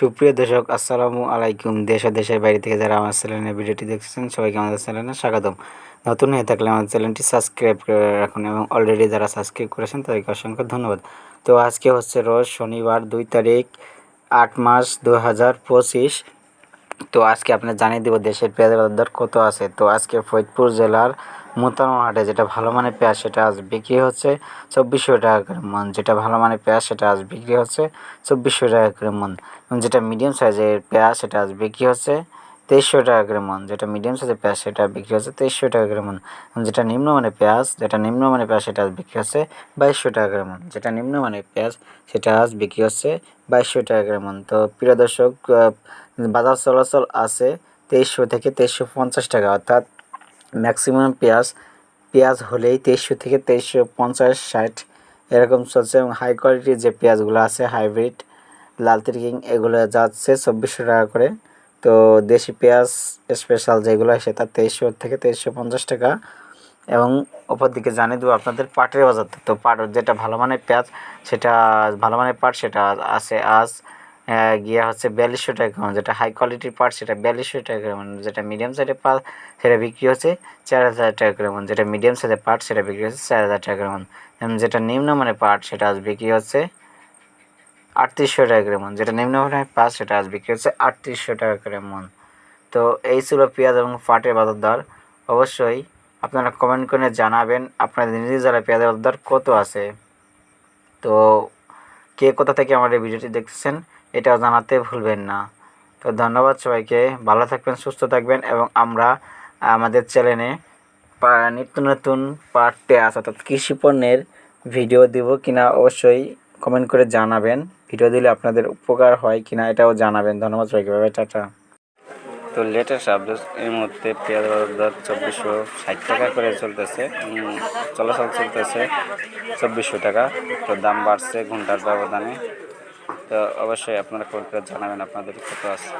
সুপ্রিয় দর্শক, আসসালামু আলাইকুম। দেশ ও দেশের বাইরে থেকে যারা আমার চ্যানেলের ভিডিওটি দেখছেন সবাইকে আমাদের চ্যানেলে স্বাগতম। নতুন হয়ে থাকলে আমার চ্যানেলটি সাবস্ক্রাইব করে রাখুন এবং অলরেডি যারা সাবস্ক্রাইব করেছেন, তাদেরকে অসংখ্য ধন্যবাদ। তো আজকে হচ্ছে রোজ শনিবার, দুই তারিখ, আট মাস দু হাজার পঁচিশ। তো আজকে আপনার জানিয়ে দেবো দেশের পেঁয়াজের বাজার দর কত আছে? তো আজকে ফরিদপুর জেলার হাটে যেটা ভালো মানের পেঁয়াজ সেটা আজ বিক্রি হচ্ছে চব্বিশশো টাকা করে মন। যেটা ভালো মানের পেঁয়াজ সেটা আজ বিক্রি হচ্ছে চব্বিশশো টাকা করে মন। এবং যেটা মিডিয়াম সাইজের পেঁয়াজ সেটা আজ বিক্রি হচ্ছে তেইশশো টাকা করে মন, যেটা মিডিয়াম সাইজের পেঁয়াজ, সেটা বিক্রি হচ্ছে তেইশশো টাকা করে মন। যেটা নিম্নমানের পেঁয়াজ, যেটা নিম্নমানের পেঁয়াজ, সেটা বিক্রি হচ্ছে বাইশশো টাকা করে মন। যেটা নিম্নমানের পেঁয়াজ, সেটা আজ বিক্রি হচ্ছে বাইশশো টাকা করে মন। তো প্রিয় দর্শক বাজার চলাচল আছে তেইশশো থেকে তেইশশো পঞ্চাশ টাকা, অর্থাৎ ম্যাক্সিমাম পেঁয়াজ পেঁয়াজ হলেই তেইশশো থেকে তেইশশো পঞ্চাশ ষাট এরকম চলছে এবং হাই কোয়ালিটির যে পেঁয়াজগুলো আছে হাইব্রিড লাল তিরকিং, এগুলো যাচ্ছে চব্বিশশো টাকা করে। তো দেশি পেঁয়াজ, স্পেশাল যেগুলো সেটা তেইশশো থেকে তেইশশো পঞ্চাশ টাকা। এবং ওপর দিকে জানিয়ে দেবো আপনাদের পাটের বাজার। তো পাট যেটা ভালো মানের পেঁয়াজ, সেটা ভালো মানের পাট, সেটা আছে আজ গিয়ে হচ্ছে বিয়াল্লিশশো টাকা যেটা হাই কোয়ালিটির পাট, সেটা বিয়াল্লিশশো টাকা করে মন যেটা মিডিয়াম সাইজের পাট, সেটা বিক্রি হচ্ছে চার হাজার টাকা করে মন যেটা মিডিয়াম সাইজের পাট, সেটা বিক্রি হচ্ছে চার হাজার টাকা করে মন যেটা নিম্নমানের পাট, সেটা আজ বিক্রি হচ্ছে আটত্রিশশো টাকা করে মন। যেটা নিম্নমানের পাট সেটা আজ বিক্রি হচ্ছে আটত্রিশশো টাকা করে মন। তো এই ছিল পেঁয়াজ এবং পাটের বাজার দর। অবশ্যই আপনারা কমেন্ট করে জানাবেন আপনাদের নিজ জেলায় পেঁয়াজের বাজার দর কত আছে। তো কে কোথা থেকে আমার এই ভিডিওটি দেখতেছেন এটাও জানাতে ভুলবেন না। তো ধন্যবাদ সবাইকে, ভালো থাকবেন, সুস্থ থাকবেন এবং আমরা, আমাদের চ্যানেলে নিত্য নতুন পাট পেঁয়াজ অর্থাৎ কৃষি পণ্যের ভিডিও দিব কিনা অবশ্যই কমেন্ট করে জানাবেন। ভিডিও দিলে আপনাদের উপকার হয় কিনা এটাও জানাবেন। ধন্যবাদ সবাইকে। ভাবে টাটা। তো লেটেস্ট আপডেট এর মধ্যে পেঁয়াজ দর চব্বিশশো ষাট টাকা করে চলতেছে। চলাচল চলতেছে চব্বিশশো টাকা। তো দাম বাড়ছে ঘণ্টার ব্যবধানে। তো অবশ্যই আপনারা কমেন্ট করে জানাবেন আপনাদের কত আছে।